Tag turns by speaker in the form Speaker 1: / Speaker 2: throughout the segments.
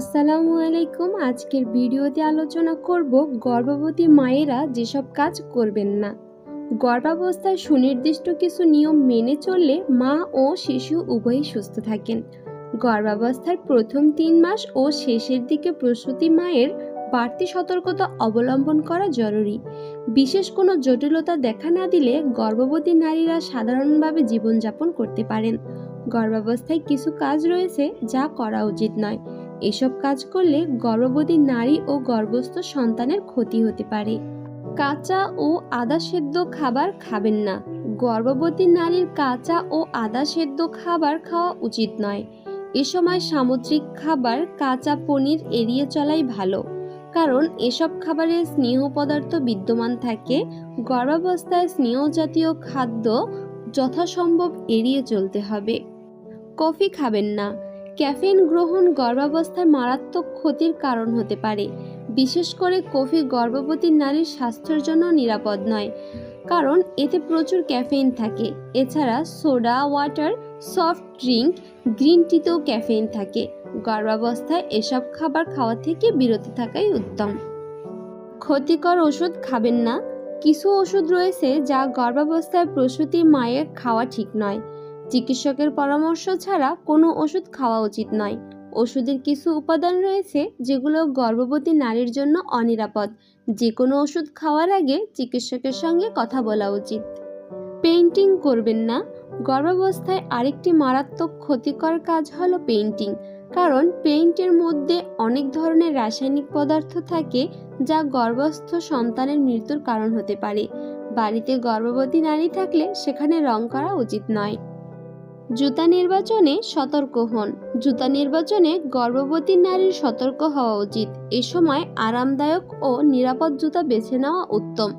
Speaker 1: আসসালামু আলাইকুম। আজকের ভিডিওতে আলোচনা করব গর্ভবতী মায়েরা যেসব কাজ করবেন না। গর্ভাবস্থায় সুনির্দিষ্ট কিছু নিয়ম মেনে চললে মা ও শিশু উভয়ই সুস্থ থাকেন। গর্ভাবস্থার প্রথম তিন মাস ও শেষের দিকে প্রসূতি মায়ের বাড়তি সতর্কতা অবলম্বন করা জরুরি। বিশেষ কোনো জটিলতা দেখা না দিলে গর্ভবতী নারীরা সাধারণভাবে জীবনযাপন করতে পারেন। গর্ভাবস্থায় কিছু কাজ রয়েছে যা করা উচিত নয়। এসব কাজ করলে গর্ভবতী নারী ও গর্ভস্থ সন্তানের ক্ষতি হতে পারে। কাঁচা ও আদা সেদ্ধ খাবার খাবেন না। গর্ভবতী নারীর কাঁচা ও আদা সেদ্ধ খাবার খাওয়া উচিত নয়। এ সময় সামুদ্রিক খাবার কাঁচা পনির এড়িয়ে চলাই ভালো। কারণ এসব খাবারে স্নেহ পদার্থ বিদ্যমান থাকে। গর্ভাবস্থায় স্নেহ জাতীয় খাদ্য যথাসম্ভব এড়িয়ে চলতে হবে। কফি খাবেন না। ক্যাফেইন গ্রহণ গর্ভাবস্থায় মারাত্মক ক্ষতির কারণ হতে পারে। বিশেষ করে কফি গর্ভবতী নারীর স্বাস্থ্যের জন্য নিরাপদ নয়, কারণ এতে প্রচুর ক্যাফেইন থাকে। এছাড়া soda, water, soft drink green টিতেও caffeine থাকে। গর্ভাবস্থায় এসব খাবার খাওয়া থেকে বিরত থাকাই উত্তম। ক্ষতিকর ওষুধ খাবেন না। কিছু ওষুধ রয়েছে যা গর্ভাবস্থায় প্রসূতি মায়ের খাওয়া ঠিক নয়। চিকিৎসকের পরামর্শ ছাড়া কোনো ওষুধ খাওয়া উচিত নয়। ওষুধের কিছু উপাদান রয়েছে যেগুলো গর্ভবতী নারীর জন্য অনিরাপদ। যে কোনো ওষুধ খাওয়ার আগে চিকিৎসকের সঙ্গে কথা বলা উচিত। পেইন্টিং করবেন না। গর্ভাবস্থায় আরেকটি মারাত্মক ক্ষতিকর কাজ হলো পেইন্টিং। কারণ পেইন্টের মধ্যে অনেক ধরনের রাসায়নিক পদার্থ থাকে যা গর্ভস্থ সন্তানের মৃত্যুর কারণ হতে পারে। বাড়িতে গর্ভবতী নারী থাকলে সেখানে রং করা উচিত নয়। জুতা নির্বাচনে সতর্ক হন। জুতা নির্বাচনে গর্ভবতী নারীর সতর্ক হওয়া উচিত। এ সময় আরামদায়ক ও নিরাপদ জুতা বেছে নেওয়া উত্তম।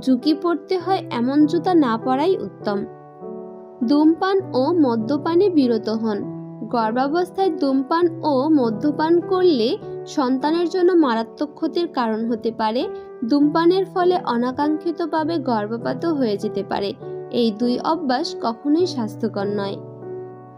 Speaker 1: ঝুঁকি পড়তে হয় এমন জুতা না পরাই উত্তম। ধূমপান ও মদ্যপানে বিরত হন। গর্ভাবস্থায় ধূমপান ও মদ্যপান করলে সন্তানের জন্য মারাত্মক ক্ষতির কারণ হতে পারে। ধূমপানের ফলে অনাকাঙ্ক্ষিতভাবে গর্ভপাতও হয়ে যেতে পারে। এই দুই অভ্যাস কখনোই স্বাস্থ্যকর নয়।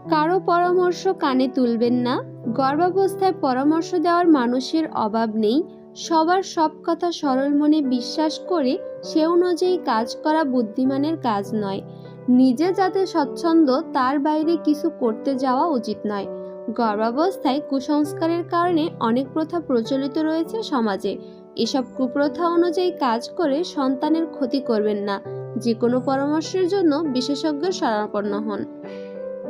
Speaker 1: কারও পরামর্শ কানে তুলবেন না। গর্ভাবস্থায় পরামর্শ দেওয়ার মানুষের অভাব নেই। সবার সব কথা সরল মনে বিশ্বাস করে সে অনুযায়ী কাজ করা বুদ্ধিমানের কাজ নয়। নিজে যাতে স্বচ্ছন্দ, তার বাইরে কিছু করতে যাওয়া উচিত নয়। গর্ভাবস্থায় কুসংস্কারের কারণে অনেক প্রথা প্রচলিত রয়েছে সমাজে। এসব কুপ্রথা অনুযায়ী কাজ করে সন্তানের ক্ষতি করবেন না। যে কোনো পরামর্শের জন্য বিশেষজ্ঞের শরণাপন্ন হন।